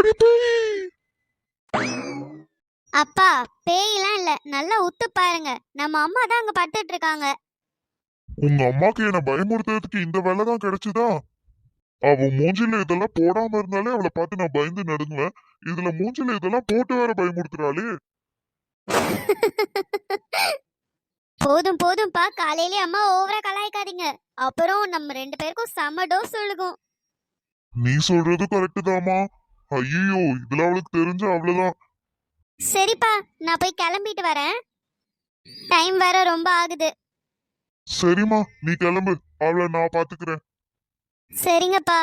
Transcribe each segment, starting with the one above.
அடி பேய் அப்பா பேயெல்லாம் இல்ல. நல்லா உத்து பாருங்க. நம்ம அம்மா தான் அங்க படுத்துட்டு இருக்காங்க. உங்க அம்மாக்கு என்ன பயமுறுத்துறதுக்கு இந்த வேலை தான் கிடைச்சுதா? அவ மூஞ்சில இதெல்லாம் போடாம இருந்தாலே அவளை பார்த்து நான் பயந்து நடுங்குவேன். இதுல மூஞ்சில இதெல்லாம் போட்டு வேற பயமுறுத்துறாளே. போதும் போதும்பா. காலையிலே அம்மா ஓவரா கலாய்க்காதீங்க. அப்புறம் நம்ம ரெண்டு பேருக்கும் செம டோஸ் சொல்லுகும் நீ சொல்றது கரெக்ட் தாமா ஐயோ இதுல அவளுக்கு தெரிஞ்ச அவ்வளவுதான். சரிப்பா நான் போய் கிளம்பிட்டு வரேன். டைம் வேற ரொம்ப ஆகுது. சரிம்மா நீ கிளம்பு. அவளை நான் பாத்துக்கிறேன். சரிங்கப்பா.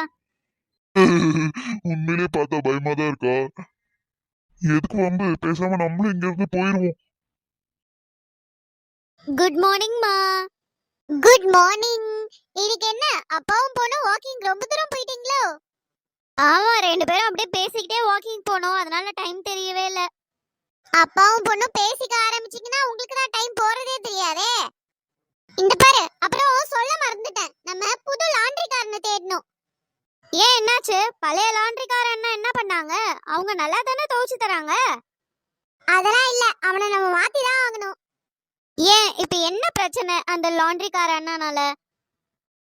உண்மையிலே பார்த்தா பயமா தான் இருக்கா? எதுக்கு வம்பு? பேசாம நம்மளும் இங்க இருந்து போயிருவோம். குட் மார்னிங் மா. குட் மார்னிங் இன்னைக்கு என்ன? அப்பாவும் பொண்ணும் வாக்கிங் ரொம்ப தூரம் போயிட்டீங்களோ? ஆமா ரெண்டு பேரும் அப்படியே பேசிக்கிட்டே வாக்கிங் போனோம். அதனால டைம் தெரியவே இல்ல. அப்பாவும் பொண்ணும் பேசிக்க ஆரம்பிச்சிங்கன்னா உங்களுக்கு தான் டைம் போறதே தெரியாதே. இந்த பாரு அப்புறம் சொல்ல மறந்துட்டேன். நம்ம புது லாண்ட்ரிக்காரனை தேடணும். ஏன் என்னாச்சு? பழைய லாண்ட்ரிக்காரன் என்ன பண்ணாங்க? அவங்க நல்லா தானே துவைச்சு தராங்க? அதெல்லாம் இல்ல அவனை நம்ம மாத்தி தான் ஆகணும். ஏன்? இப்போ என்ன பிரச்சனை அந்த லாண்ட்ரிக்கார அண்ணனால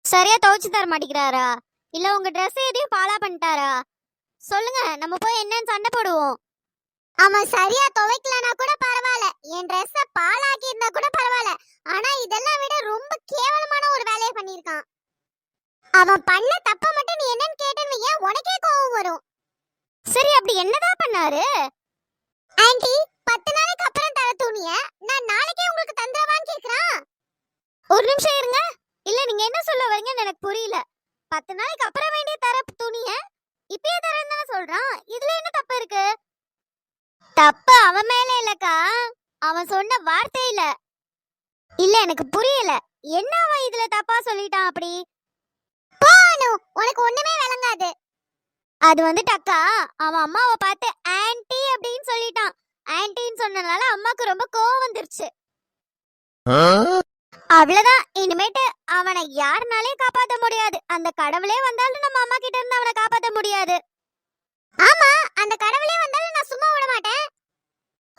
சரியா துவைச்சு தர மாட்டேங்கிறாரா? இல்ல உங்க Dress எதையும் ஃபாலோ பண்ணிட்டாரா? சொல்லுங்க நம்ம போய் என்னன்னு சண்டை போடுவோம். அவன் சரியா துவைக்கலனா கூட பரவாயில்ல. என் ட்ரெஸ்ஸ பாலாக்கி இருந்தா கூட பரவாயில்ல. ஆனா இதெல்லாம் விட ரொம்ப கேவலமான ஒரு வேலையை பண்ணிருக்கான் அவன் பண்ண தப்ப மட்டும் நீ என்னன்னு கேட்டேன்னு ஏன் உனக்கே கோவம் வரும். சரி அப்படி என்னதான் பண்ணாரு? ஆன்ட்டி பத்து நாளைக்கு அப்புறம் தர துணிய. நான் நாளைக்கே உங்களுக்கு தந்துடவான்னு கேக்குறான். ஒரு நிமிஷம் இருங்க. இல்ல நீங்க என்ன சொல்ல வரீங்கன்னு எனக்கு புரியல. பத்து நாளைக்கு அப்புறம் வேண்டிய தர துணிய இப்பயே தரேன்னு தானே சொல்றான். இதுல என்ன தப்பு இருக்கு? தப்பு அவன் மேல இல்லக்கா. அவன் சொன்ன வார்த்தை இல்ல இல்ல எனக்கு புரியல. என்ன அவன் இதுல தப்பா சொல்லிட்டான் அப்படி? போனு உனக்கு ஒண்ணுமே விளங்காது. அது வந்து டக்கா அவன் அம்மாவை பார்த்து ஆன்டி அப்படின்னு சொல்லிட்டான். ஆன்டின்னு சொன்னனால அம்மாக்கு ரொம்ப கோவம் வந்துருச்சு. அவ்வளவுதான். இனிமேட்டு அவனை யாருனாலே காப்பாத்த முடியாது. அந்த கடவுளே வந்தாலும் நம்ம அம்மா கிட்ட இருந்து அவனை காப்பாத்த முடியாது. ஆமா அந்த கடவுளே வந்தாலும் நான் சும்மா விட மாட்டேன்.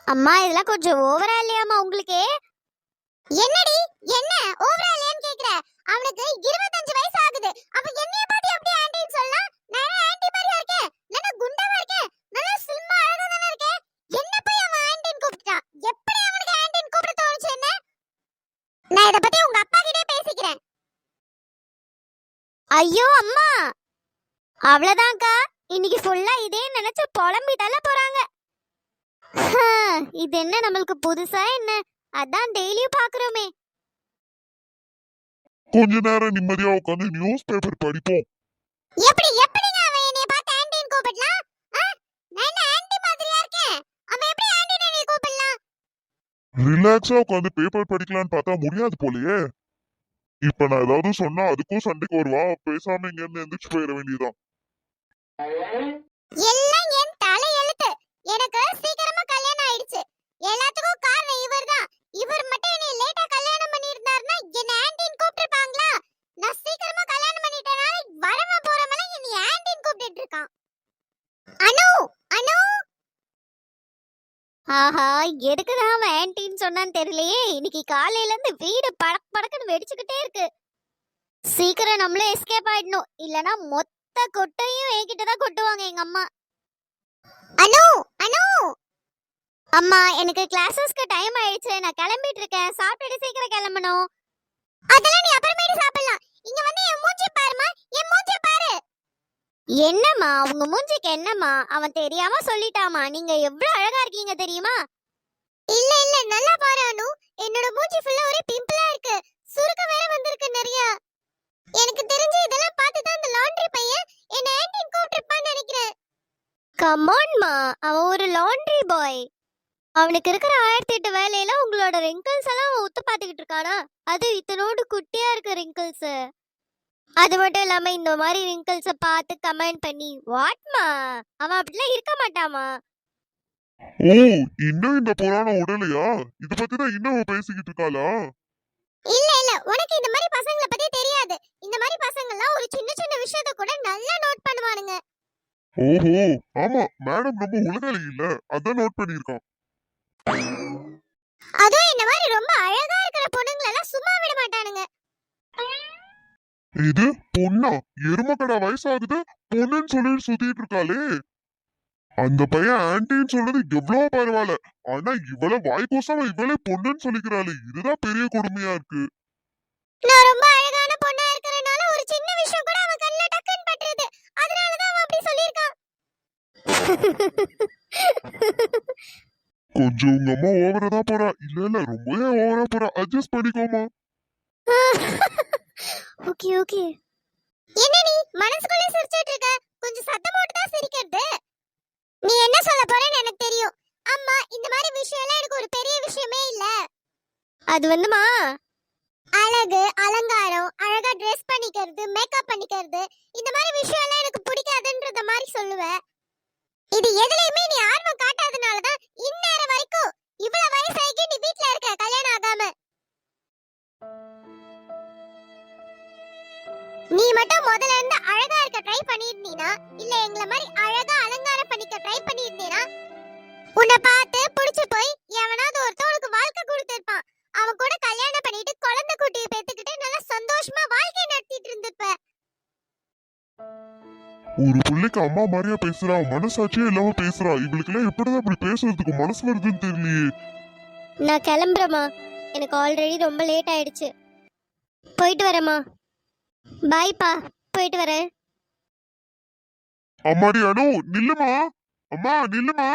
அம்மா இதெல்லாம் கொஞ்சம் ஓவரா இல்லையாமா உங்களுக்கு? என்னடி? என்ன? ஓவரா இல்லையான்னு கேக்குற. அவனுக்கு இருபத்தஞ்சு வயசு ஆகுது. அப்ப என்னைய பாட்டி எப்படி ஆண்டின்னு சொல்லலாம் நான் ஆண்டி மாதிரியா இருக்கேன்? நான் குண்டாவா இருக்கேன்? நான் இத பத்தி உங்க அப்பா கிட்டே பேசிக்கிறேன். ஐயோ அம்மா! அவ்வளவுதான்க்கா. இன்னைக்கு ஃபுல்லா இதே நினைச்சு புலம்பி தள்ள போறாங்க இது என்ன நம்மளுக்கு புதுசா என்ன? அதான் டெய்லியும் பாக்குறோமே. கொஞ்ச நேரம் நிம்மதியா உட்காந்து நியூஸ் பேப்பர் படிப்போம் எப்படி எப்படிங்க அவன் என்னைய பார்த்து ஆன்ட்டின்னு கூப்பிடலாம் ஆ? நான் என்ன ஆன்ட்டி மாதிரியா இருக்கேன் அவன் எப்படி ஆன்ட்டின்னு என்னைய கூப்பிடலாம் ரிலாக்ஸா உட்காந்து பேப்பர் படிக்கலாம்னு பார்த்தா முடியாது போலயே. இப்ப நான் ஏதாவது சொன்னா அதுக்கும் சண்டைக்கு வருவா. பேசாம இங்க இருந்து எந்திரிச்சு போயிட வேண்டியதுதான். எல்லாம் என் தலை எழுத்து. எனக்கு சீக்கிரமா கல்யாணம் ஆயிடுச்சு. எல்லாத்துக்கும் காரணம் இவர்தான். இவர் மட்டும் என்னை லேட்டா கல்யாணம் பண்ணியிருந்தாருன்னா என்ன ஆண்டின் கூப்பிட்டுருப்பாங்களா? நான் சீக்கிரமா கல்யாணம் பண்ணிட்டேனா வரவன் போறவன் என்னை ஆன்ட்டின்னு கூப்பிட்டு இருக்கான். அனு! ஆஹா எதுக்குதான் அவன் ஆன்ட்டின்னு சொன்னான்னு தெரியலையே. இன்னைக்கு காலையில இருந்து வீடு படக் படக்குன்னு வெடிச்சுக்கிட்டே இருக்கு. சீக்கிரம் நம்மளும் எஸ்கேப் ஆயிடணும். இல்லனா மொத்த கொட்டையும் என்கிட்ட தான் கொட்டுவாங்க எங்க அம்மா. அனு அனு! அம்மா எனக்கு கிளாஸஸ்க்கு டைம் ஆயிடுச்சு. நான் கிளம்பிட்டு இருக்கேன். சாப்பிட்டுட்டு சீக்கிரம் கிளம்பணும். அதெல்லாம் நீ அப்புறமேட்டு சாப்பிடலாம். இங்க வந்து என் மூஞ்சி பாருமா என் மூஞ்சி பாரு. என்னம்மா உங்க மூஞ்சிக்கு என்னம்மா? அவன் தெரியாம சொல்லிட்டாமா நீங்க எவ்வளவு அழகா இருக்கீங்க தெரியுமா? இல்ல இல்ல நல்லா பாரு அனு என்னோட மூஞ்சி ஃபுல்லா ஒரே பிம்பிளா இருக்கு. சுருக்க வேற வந்திருக்கு நிறைய. எனக்கு தெரிஞ்சு இதெல்லாம் பார்த்து தான் அந்த லாண்டரி பையன் என்ன ஆன்ட்டின்னு கூப்பிட்டுருப்பான்னு நினைக்கிறேன். கமான்மா அவன் ஒரு லாண்ட்ரி பாய் அவனுக்கு இருக்கிற ஆயிரத்தி எட்டு வேலையில உங்களோட ரிங்கிள்ஸ் எல்லாம் அவன் உத்து பார்த்துக்கிட்டு இருக்கானா? அது இத்தனோடு குட்டியா இருக்க ரிங்கிள்ஸ் அது மட்டும் இல்லாம இந்த மாதிரி ரிங்கிள்ஸ பார்த்து கமெண்ட் பண்ணி வாட்மா அவன் அப்படிலாம் இருக்க மாட்டாமா ஓ இன்னும் இந்த புராணம் உடலையா? இத பத்தி தான் இன்னும் பேசிக்கிட்டு இருக்காளா? இல்ல இல்ல. உனக்கு இந்த மாதிரி பசங்கள பத்தி தெரியாது. இந்த மாதிரி பசங்க எல்லாம் ஒரு சின்ன சின்ன விஷயத்த கூட நல்லா நோட் பண்ணுவானுங்க. ஓஹோ. ஆமா மேடம் ரொம்ப உலகளி இல்ல. அதான் நோட் பண்ணிருக்கான் அதுவும் இந்த மாதிரி ரொம்ப அழகா இருக்கிற பொண்ணுங்களை எல்லாம் சும்மா விட மாட்டானுங்க. இது பொண்ணா? எருமக்கடா வயசாகுது பொண்ணுன்னு சொல்லி சுத்திட்டு இருக்காளே. அந்த பையன் ஆன்டின்னு சொல்றது எவ்வளவு பரவாயில்ல. ஆனா இவள வாய்க்கூசாம இவளே பொண்ணுன்னு சொல்லிக்கிறாளே. இதுதான் பெரிய கொடுமையா இருக்கு. நான் ரொம்ப அழகான பொண்ணா இருக்கறனால ஒரு சின்ன விஷயம் கூட அவன் கண்ணுல டக்குன்னு பட்டுருது. அதனால தான் அவன் அப்படி சொல்லியிருக்கான். கொஞ்சம் உங்க அம்மா ஓவரா தான் போறா. இல்ல இல்ல ரொம்பவே ஓவரா போறா. அட்ஜஸ்ட் பண்ணிக்கோமா. Okay okay. என்ன நீ மனசுக்குள்ளே சிரிச்சிட்டு இருக்க? கொஞ்சம் சத்தம் போட்டு தான் சிரிக்கிறது. நீ என்ன சொல்ல போறேன்னு எனக்கு தெரியும். அம்மா இந்த மாதிரி விஷயம் எல்லாம் எனக்கு ஒரு பெரிய விஷயமே இல்ல. அது வந்துமா? அழகு அலங்காரம் அழகா ட்ரெஸ் பண்ணிக்கிறது மேக்கப் பண்ணிக்கிறது இந்த மாதிரி விஷயம் எல்லாம் எனக்கு பிடிக்காதுன்றத மாதிரி சொல்லுவேன் இது எதுலயுமே நீ மட்டும் முதல்ல இருந்து அழகா இருக்க ட்ரை பண்ணிருந்தீனா இல்ல எங்கள மாதிரி அழகா அலங்காரம் பண்ணிக்க ட்ரை பண்ணிருந்தீனா உன்னை பார்த்து புடிச்சு போய் எவனாவது ஒருத்தவனுக்கு வாழ்க்கை கொடுத்திருப்பான். அவன் கூட கல்யாணம் பண்ணிட்டு குழந்தை குட்டியை பெத்துக்கிட்டு நல்லா சந்தோஷமா வாழ்க்கை நடத்திட்டு இருந்திருப்ப. ஒரு பிள்ளைக்கு அம்மா மாதிரியா பேசுறா மனசாட்சியே இல்லாம பேசுறா. இவளுக்கு எல்லாம் எப்படிதான் இப்படி பேசுறதுக்கு மனசு வருதுன்னு தெரியலையே. நான் கிளம்புறேம்மா. எனக்கு ஆல்ரெடி ரொம்ப லேட் ஆயிடுச்சு. போயிட்டு வரேம்மா. பாய்ப்பா போயிட்டு வரேன். அம்மாடி அனு நில்லுமா? அம்மா நில்லுமா?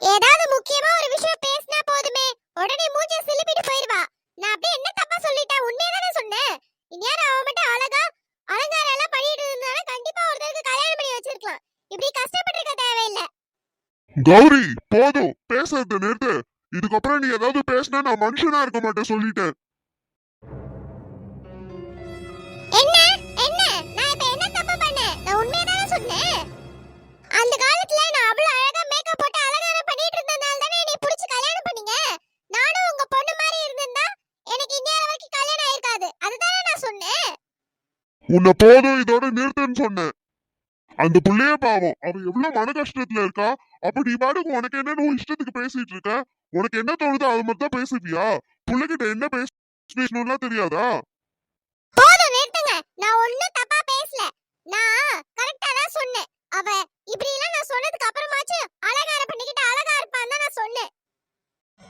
ஏதாவது முக்கியமா ஒரு விஷயம் பேசினா போதுமே. உடனே மூஞ்ச சிலுப்பிட்டு போயிருவா. நான் அப்படியே என்ன தப்பா சொல்லிட்டேன் உண்மையா தானே சொன்னேன். இனியார அவ மட்டும் அழகா அலங்காரம் எல்லாம் பண்ணிட்டு இருந்தானா கண்டிப்பா ஒருத்தருக்கு கல்யாணம் பண்ணி வச்சிருக்கலாம். இப்படி கஷ்டப்பட்டு இருக்க தேவையில்லை. கௌரி போதும். பேசுறத நிறுத்து. இதுக்கப்புறம் நீ ஏதாவது பேசினா நான் மனுஷனா இருக்க மாட்டேன் சொல்லிட்டேன். உன்னை போதும் இதோட நிறுத்துன்னு சொன்னேன். அந்த புள்ளைய பாவம். அவ எவ்வளவு மன கஷ்டத்துல இருக்கா? அப்ப நீ பாட்டுக்கு உனக்கு என்னன்னு உன் இஷ்டத்துக்கு பேசிட்டு இருக்க? உனக்கு என்ன தோணுதோ அது மட்டும் தான் பேசுவியா? புள்ளைகிட்ட என்ன பேச பேசணும்லாம் தெரியாதா? போதும் நிறுத்துங்க. நான் ஒண்ணும் தப்பா பேசல. நான் கரெக்டா தான் சொன்னேன் அவ இப்படி எல்லாம் நான் சொன்னதுக்கு அப்புறமாச்சு அலங்காரம் பண்ணிக்கிட்டு அழகா இருப்பான்னு தான் நான் சொன்னேன்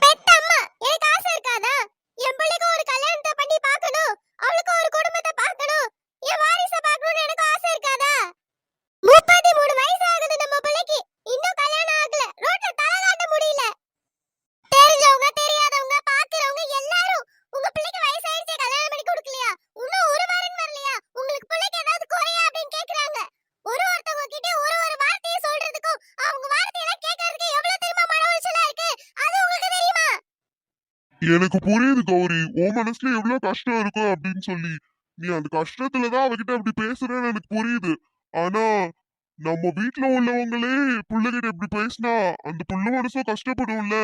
பெத்த அம்மா எனக்கு ஆசை இருக்காதா என் பிள்ளைக்கு ஒரு கல்யாணத்தை பண்ணி பார்க்கணும் அவளுக்கு ஒரு குடும்பத்தை பார்க்கணும் என் வாரிசை பார்க்கணும்னு எனக்கு ஆசை இருக்காதா முப்பத்தி மூணு வயசு ஆகுது நம்ம பிள்ளைக்கு இன்னும் கல்யாணம் ஆகல ரோட்ல தலை காட்ட முடியல தெரிஞ்சவங்க தெரியாதவங்க பாக்குறவங்க எல்லாரும் உங்க பிள்ளைக்கு வயசாயிருச்சே கல்யாணம் பண்ணி கொடுக்கலையா இன்னும் ஒரு வாரம் வரலையா உங்களுக்கு பிள்ளைக்கு ஏதாவது குறையா அப்படின்னு கேக்குறாங்க ஒரு ஒருத்தவங்க கிட்ட ஒரு ஒரு வார்த்தையை சொல்றதுக்கும் அவங்க வார்த்தையெல்லாம் கேட்கறதுக்கு எவ்வளவு தெரியுமா மன உளைச்சலா இருக்கு அது உங்களுக்கு தெரியுமா எனக்கு புரியுது கௌரி. உன் மனசுல எவ்வளவு கஷ்டம் இருக்கும் அப்படின்னு சொல்லி. நீ அந்த கஷ்டத்துலதான் அவகிட்ட அப்படி பேசுறேன்னு எனக்கு புரியுது. ஆனா நம்ம வீட்டுல உள்ளவங்களே பிள்ளைகிட்ட இப்படி பேசினா அந்த புள்ள மனசும் கஷ்டப்படும்ல.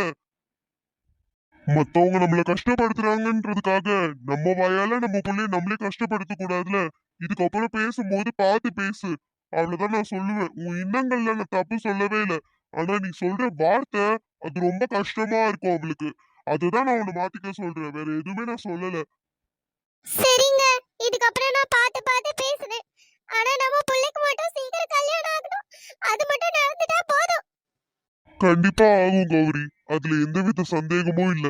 மத்தவங்க நம்மள கஷ்டப்படுத்துறாங்கன்றதுக்காக நம்ம வாயால நம்ம பிள்ளைய நம்மளே கஷ்டப்படுத்த கூடாதுல. இதுக்கப்புறம் பேசும்போது பார்த்து பேசு. அவ்வளவுதான் நான் சொல்லுவேன். உன் எண்ணங்கள்ல நான் தப்பு சொல்லவே இல்லை. ஆனா நீ சொல்ற வார்த்தை அது ரொம்ப கஷ்டமா இருக்கும் அவளுக்கு. அதுதான் நான் உன்னை மாத்திக்க சொல்றேன். வேற எதுவுமே நான் சொல்லல. சரிங்க. இதுக்கப்புறம் நான் பார்த்து பார்த்து பேசுறேன் ஆனா நம்ம பிள்ளைக்கு மட்டும் சீக்கிரம் கல்யாணம் ஆகணும். அது மட்டும் நடந்துட்டா போதும். கண்டிப்பா ஆகும் கௌரி. அதுல எந்தவித சந்தேகமும் இல்ல.